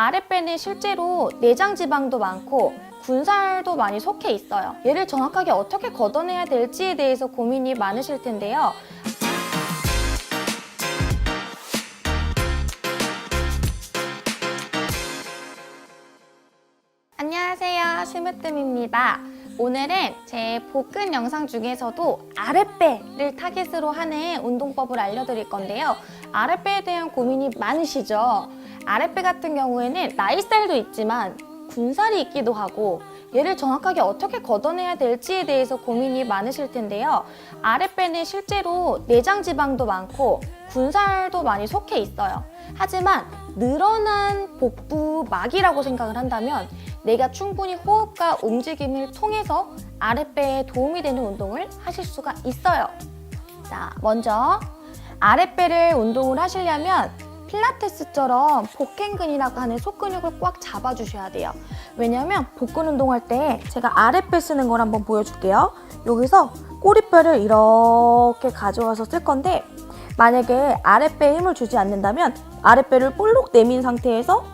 아랫배는 실제로 내장 지방도 많고 군살도 많이 속해 있어요. 얘를 정확하게 어떻게 걷어내야 될지에 대해서 고민이 많으실 텐데요. 안녕하세요. 심으뜸입니다. 오늘은 제 복근 영상 중에서도 아랫배를 타겟으로 하는 운동법을 알려드릴 건데요. 아랫배에 대한 고민이 많으시죠? 아랫배 같은 경우에는 나이살도 있지만 군살이 있기도 하고 얘를 정확하게 어떻게 걷어내야 될지에 대해서 고민이 많으실 텐데요. 아랫배는 실제로 내장 지방도 많고 군살도 많이 속해 있어요. 하지만 늘어난 복부 막이라고 생각을 한다면 내가 충분히 호흡과 움직임을 통해서 아랫배에 도움이 되는 운동을 하실 수가 있어요. 자, 먼저 아랫배를 운동을 하시려면 필라테스처럼 복행근이라고 하는 속근육을 꽉 잡아주셔야 돼요. 왜냐면 복근 운동할 때 제가 아랫배 쓰는 걸 한번 보여줄게요. 여기서 꼬리뼈를 이렇게 가져와서 쓸 건데 만약에 아랫배에 힘을 주지 않는다면 아랫배를 볼록 내민 상태에서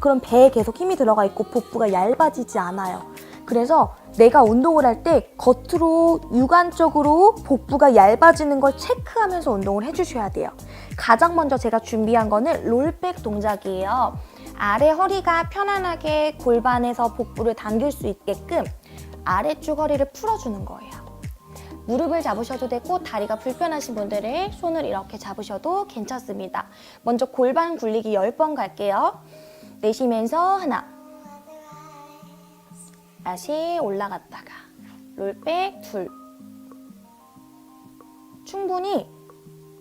그럼 배에 계속 힘이 들어가 있고 복부가 얇아지지 않아요. 그래서 내가 운동을 할 때 겉으로 육안적으로 복부가 얇아지는 걸 체크하면서 운동을 해주셔야 돼요. 가장 먼저 제가 준비한 거는 롤백 동작이에요. 아래 허리가 편안하게 골반에서 복부를 당길 수 있게끔 아래쪽 허리를 풀어주는 거예요. 무릎을 잡으셔도 되고 다리가 불편하신 분들은 손을 이렇게 잡으셔도 괜찮습니다. 먼저 골반 굴리기 10번 갈게요. 내쉬면서 하나 다시 올라갔다가 롤백 둘 충분히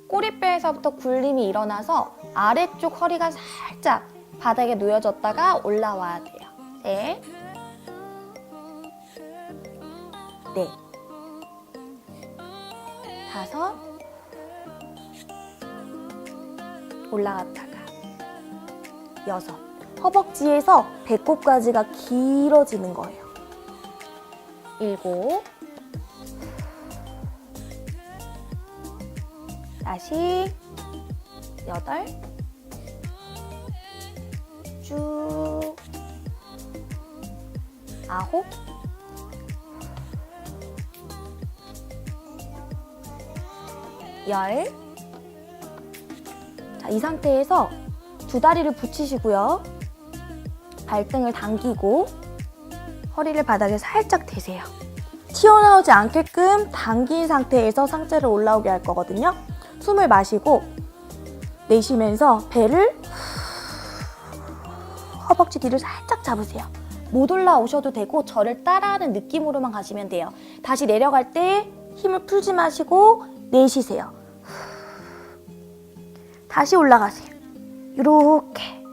꼬리뼈에서부터 굴림이 일어나서 아래쪽 허리가 살짝 바닥에 놓여졌다가 올라와야 돼요. 셋, 넷, 다섯, 올라갔다가 여섯. 허벅지에서 배꼽까지가 길어지는 거예요. 일곱. 다시 여덟. 쭉. 아홉. 열. 자, 이 상태에서 두 다리를 붙이시고요. 발등을 당기고 허리를 바닥에 살짝 대세요. 튀어나오지 않게끔 당긴 상태에서 상체를 올라오게 할 거거든요. 숨을 마시고 내쉬면서 배를 허벅지 뒤를 살짝 잡으세요. 못 올라오셔도 되고 저를 따라하는 느낌으로만 가시면 돼요. 다시 내려갈 때 힘을 풀지 마시고 내쉬세요. 다시 올라가세요. 이렇게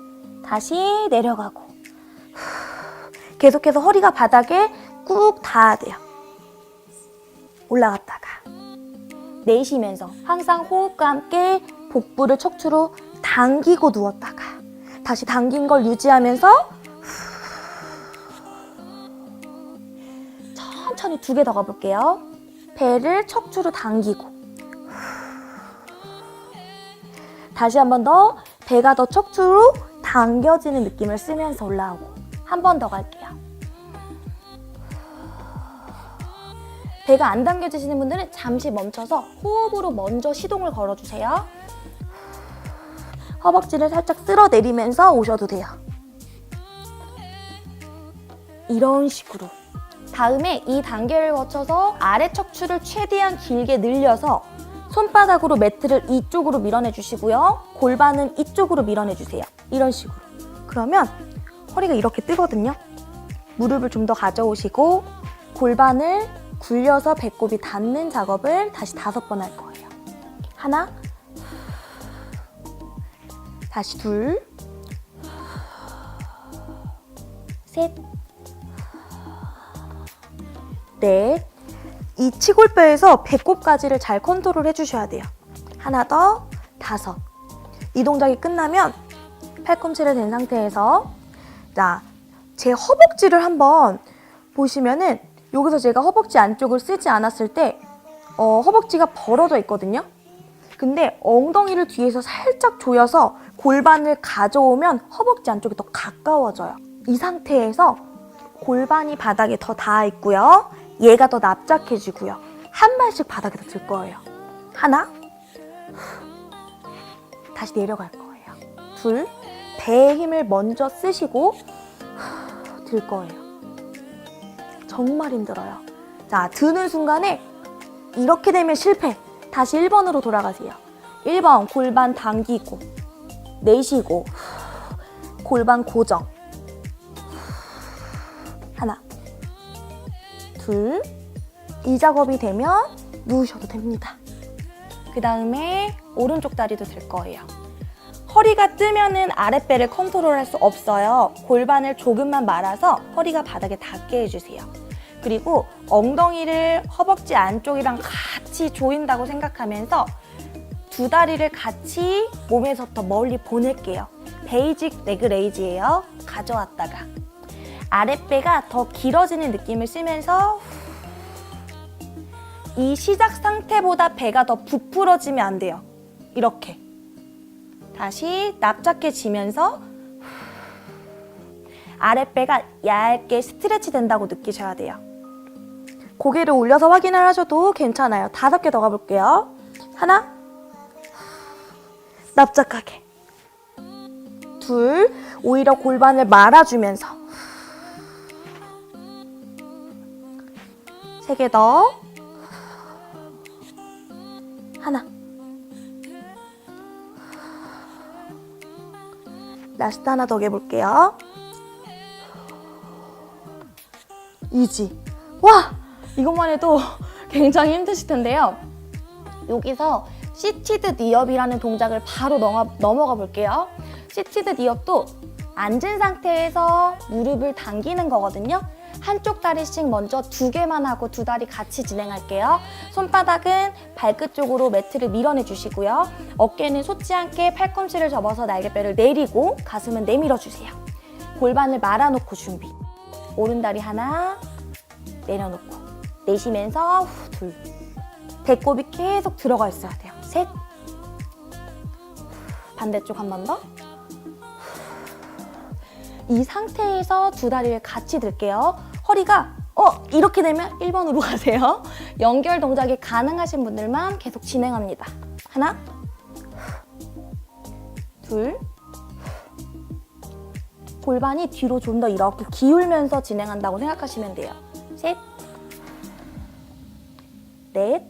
다시 내려가고 계속해서 허리가 바닥에 꾹 닿아야 돼요. 올라갔다가 내쉬면서 항상 호흡과 함께 복부를 척추로 당기고 누웠다가 다시 당긴 걸 유지하면서 천천히 두 개 더 가볼게요. 배를 척추로 당기고 다시 한 번 더 배가 더 척추로 당겨지는 느낌을 쓰면서 올라오고 한 번 더 갈게요. 배가 안 당겨지시는 분들은 잠시 멈춰서 호흡으로 먼저 시동을 걸어주세요. 허벅지를 살짝 쓸어 내리면서 오셔도 돼요. 이런 식으로. 다음에 이 단계를 거쳐서 아래 척추를 최대한 길게 늘려서 손바닥으로 매트를 이쪽으로 밀어내 주시고요. 골반은 이쪽으로 밀어내 주세요. 이런 식으로. 그러면 허리가 이렇게 뜨거든요. 무릎을 좀 더 가져오시고 골반을 굴려서 배꼽이 닿는 작업을 다시 다섯 번 할 거예요. 하나, 다시 둘, 셋, 넷. 이 치골뼈에서 배꼽까지를 잘 컨트롤 해주셔야 돼요. 하나 더, 다섯. 이 동작이 끝나면 팔꿈치를 댄 상태에서 자, 제 허벅지를 한번 보시면은 여기서 제가 허벅지 안쪽을 쓰지 않았을 때 어, 허벅지가 벌어져 있거든요. 근데 엉덩이를 뒤에서 살짝 조여서 골반을 가져오면 허벅지 안쪽이 더 가까워져요. 이 상태에서 골반이 바닥에 더 닿아 있고요. 얘가 더 납작해지고요. 한 발씩 바닥에 더들 거예요. 하나, 후. 다시 내려갈 거예요. 둘, 배에 힘을 먼저 쓰시고 후, 들 거예요. 정말 힘들어요. 자, 드는 순간에 이렇게 되면 실패. 다시 1번으로 돌아가세요. 1번 골반 당기고 내쉬고 후, 골반 고정. 하나, 둘, 이 작업이 되면 누우셔도 됩니다. 그 다음에 오른쪽 다리도 들 거예요. 허리가 뜨면은 아랫배를 컨트롤할 수 없어요. 골반을 조금만 말아서 허리가 바닥에 닿게 해주세요. 그리고 엉덩이를 허벅지 안쪽이랑 같이 조인다고 생각하면서 두 다리를 같이 몸에서부터 멀리 보낼게요. 베이직 레그 레이즈예요. 가져왔다가 아랫배가 더 길어지는 느낌을 쓰면서 이 시작 상태보다 배가 더 부풀어지면 안 돼요. 이렇게. 다시 납작해 지면서 아랫배가 얇게 스트레치 된다고 느끼셔야 돼요. 고개를 올려서 확인을 하셔도 괜찮아요. 다섯 개 더 가볼게요. 하나, 납작하게. 둘, 오히려 골반을 말아주면서. 세 개 더. 하나. 라스트 하나 더 해볼게요. 이지. 와! 이것만 해도 굉장히 힘드실 텐데요. 여기서 시티드 니업이라는 동작을 바로 넘어, 넘어가 볼게요. 시티드 니업도 앉은 상태에서 무릎을 당기는 거거든요. 한쪽 다리씩 먼저 두 개만 하고 두 다리 같이 진행할게요. 손바닥은 발끝 쪽으로 매트를 밀어내 주시고요. 어깨는 솟지 않게 팔꿈치를 접어서 날개뼈를 내리고 가슴은 내밀어 주세요. 골반을 말아놓고 준비. 오른 다리 하나 내려놓고 내쉬면서 후, 둘. 배꼽이 계속 들어가 있어야 돼요. 셋. 반대쪽 한 번 더. 이 상태에서 두 다리를 같이 들게요. 허리가 어 이렇게 되면 1번으로 가세요. 연결 동작이 가능하신 분들만 계속 진행합니다. 하나, 둘, 골반이 뒤로 좀 더 이렇게 기울면서 진행한다고 생각하시면 돼요. 셋, 넷,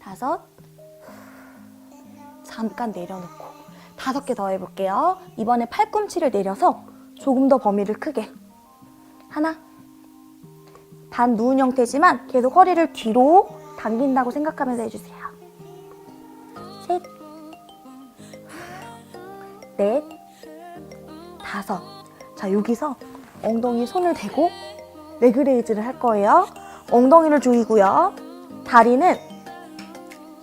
다섯, 잠깐 내려놓고 다섯 개 더 해볼게요. 이번에 팔꿈치를 내려서 조금 더 범위를 크게. 하나. 반 누운 형태지만 계속 허리를 뒤로 당긴다고 생각하면서 해주세요. 셋. 넷. 다섯. 자, 여기서 엉덩이 손을 대고 레그레이즈를 할 거예요. 엉덩이를 조이고요. 다리는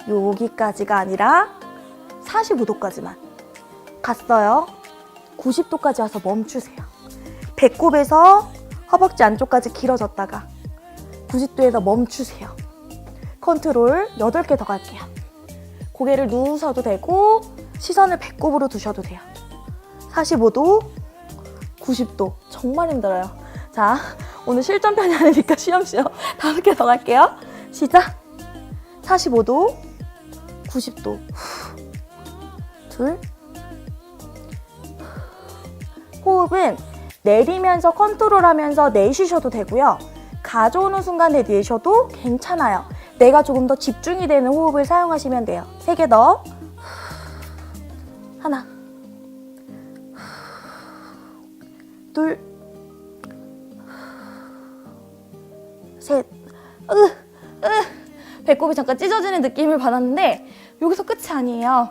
여기까지가 아니라 45도까지만 갔어요. 90도까지 와서 멈추세요. 배꼽에서 허벅지 안쪽까지 길어졌다가 90도에서 멈추세요. 컨트롤 8개 더 갈게요. 고개를 누우셔도 되고 시선을 배꼽으로 두셔도 돼요. 45도, 90도 정말 힘들어요. 자, 오늘 실전편이 아니니까 쉬엄쉬엄 다섯 개 더 갈게요. 시작. 45도, 90도. 둘. 호흡은 내리면서 컨트롤하면서 내쉬셔도 되고요. 가져오는 순간에 내셔도 괜찮아요. 내가 조금 더 집중이 되는 호흡을 사용하시면 돼요. 세 개 더. 하나. 둘. 셋. 으, 으. 배꼽이 잠깐 찢어지는 느낌을 받았는데 여기서 끝이 아니에요.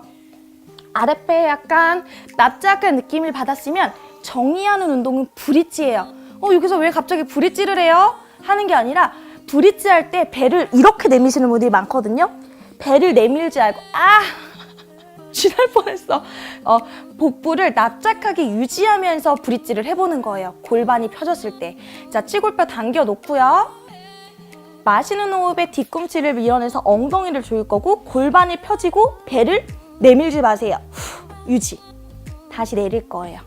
아랫배에 약간 납작한 느낌을 받았으면 정리하는 운동은 브릿지예요. 어, 여기서 왜 갑자기 브릿지를 해요? 하는 게 아니라 브릿지 할 때 배를 이렇게 내미시는 분들이 많거든요. 배를 내밀지 않고 아 쥐날 뻔했어. 어, 복부를 납작하게 유지하면서 브릿지를 해보는 거예요. 골반이 펴졌을 때. 자, 치골뼈 당겨 놓고요. 마시는 호흡에 뒤꿈치를 밀어내서 엉덩이를 조일 거고 골반이 펴지고 배를 내밀지 마세요. 후, 유지. 다시 내릴 거예요.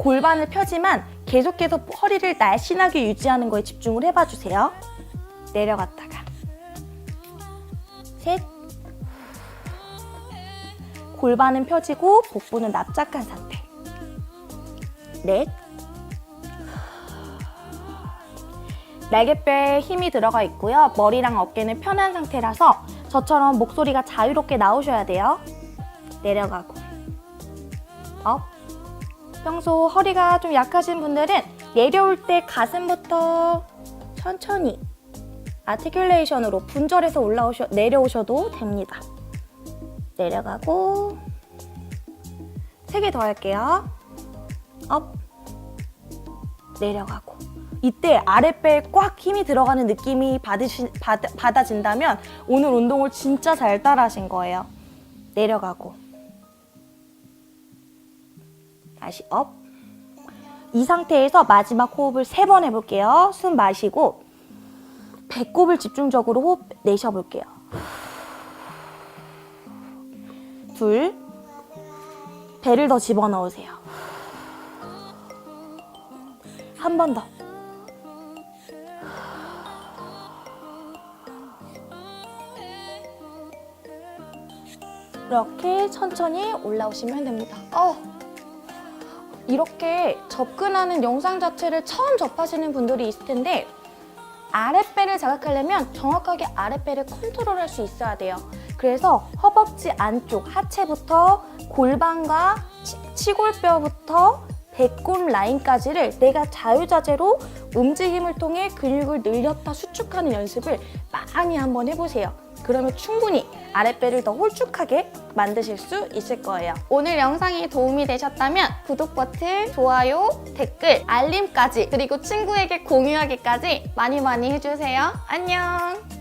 골반을 펴지만 계속해서 허리를 날씬하게 유지하는 거에 집중을 해봐 주세요. 내려갔다가 셋 골반은 펴지고 복부는 납작한 상태 넷 날개뼈에 힘이 들어가 있고요. 머리랑 어깨는 편한 상태라서 저처럼 목소리가 자유롭게 나오셔야 돼요. 내려가고 업 평소 허리가 좀 약하신 분들은 내려올 때 가슴부터 천천히 아티큘레이션으로 분절해서 올라오셔 내려오셔도 됩니다. 내려가고 세 개 더 할게요. 업 내려가고 이때 아랫배에 꽉 힘이 들어가는 느낌이 받으시, 받, 받아진다면 오늘 운동을 진짜 잘 따라하신 거예요. 내려가고 다시 업. 이 상태에서 마지막 호흡을 세 번 해볼게요. 숨 마시고 배꼽을 집중적으로 호흡 내쉬어볼게요. 둘. 배를 더 집어넣으세요. 한 번 더. 이렇게 천천히 올라오시면 됩니다. 어, 이렇게 접근하는 영상 자체를 처음 접하시는 분들이 있을 텐데 아랫배를 자극하려면 정확하게 아랫배를 컨트롤할 수 있어야 돼요. 그래서 허벅지 안쪽 하체부터 골반과 치, 치골뼈부터 배꼽 라인까지를 내가 자유자재로 움직임을 통해 근육을 늘렸다 수축하는 연습을 많이 한번 해보세요. 그러면 충분히 아랫배를 더 홀쭉하게 만드실 수 있을 거예요. 오늘 영상이 도움이 되셨다면 구독 버튼, 좋아요, 댓글, 알림까지 그리고 친구에게 공유하기까지 많이 많이 해주세요. 안녕!